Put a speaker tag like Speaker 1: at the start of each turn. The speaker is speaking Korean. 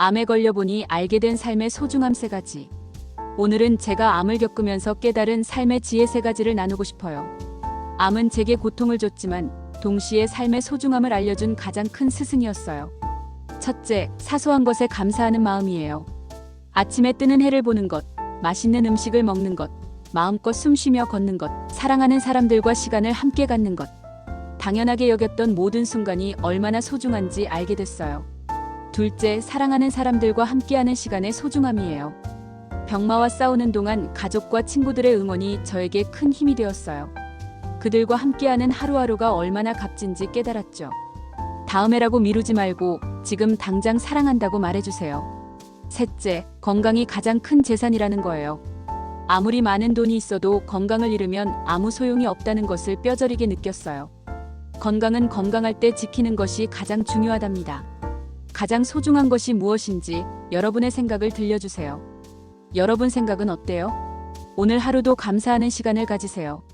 Speaker 1: 암에 걸려보니 알게 된 삶의 소중함 세 가지. 오늘은 제가 암을 겪으면서 깨달은 삶의 지혜 세 가지를 나누고 싶어요. 암은 제게 고통을 줬지만 동시에 삶의 소중함을 알려준 가장 큰 스승이었어요. 첫째, 사소한 것에 감사하는 마음이에요. 아침에 뜨는 해를 보는 것, 맛있는 음식을 먹는 것, 마음껏 숨 쉬며 걷는 것, 사랑하는 사람들과 시간을 함께 갖는 것. 당연하게 여겼던 모든 순간이 얼마나 소중한지 알게 됐어요. 둘째, 사랑하는 사람들과 함께하는 시간의 소중함이에요. 병마와 싸우는 동안 가족과 친구들의 응원이 저에게 큰 힘이 되었어요. 그들과 함께하는 하루하루가 얼마나 값진지 깨달았죠. 다음에라고 미루지 말고 지금 당장 사랑한다고 말해주세요. 셋째, 건강이 가장 큰 재산이라는 거예요. 아무리 많은 돈이 있어도 건강을 잃으면 아무 소용이 없다는 것을 뼈저리게 느꼈어요. 건강은 건강할 때 지키는 것이 가장 중요하답니다. 가장 소중한 것이 무엇인지 여러분의 생각을 들려주세요. 여러분 생각은 어때요? 오늘 하루도 감사하는 시간을 가지세요.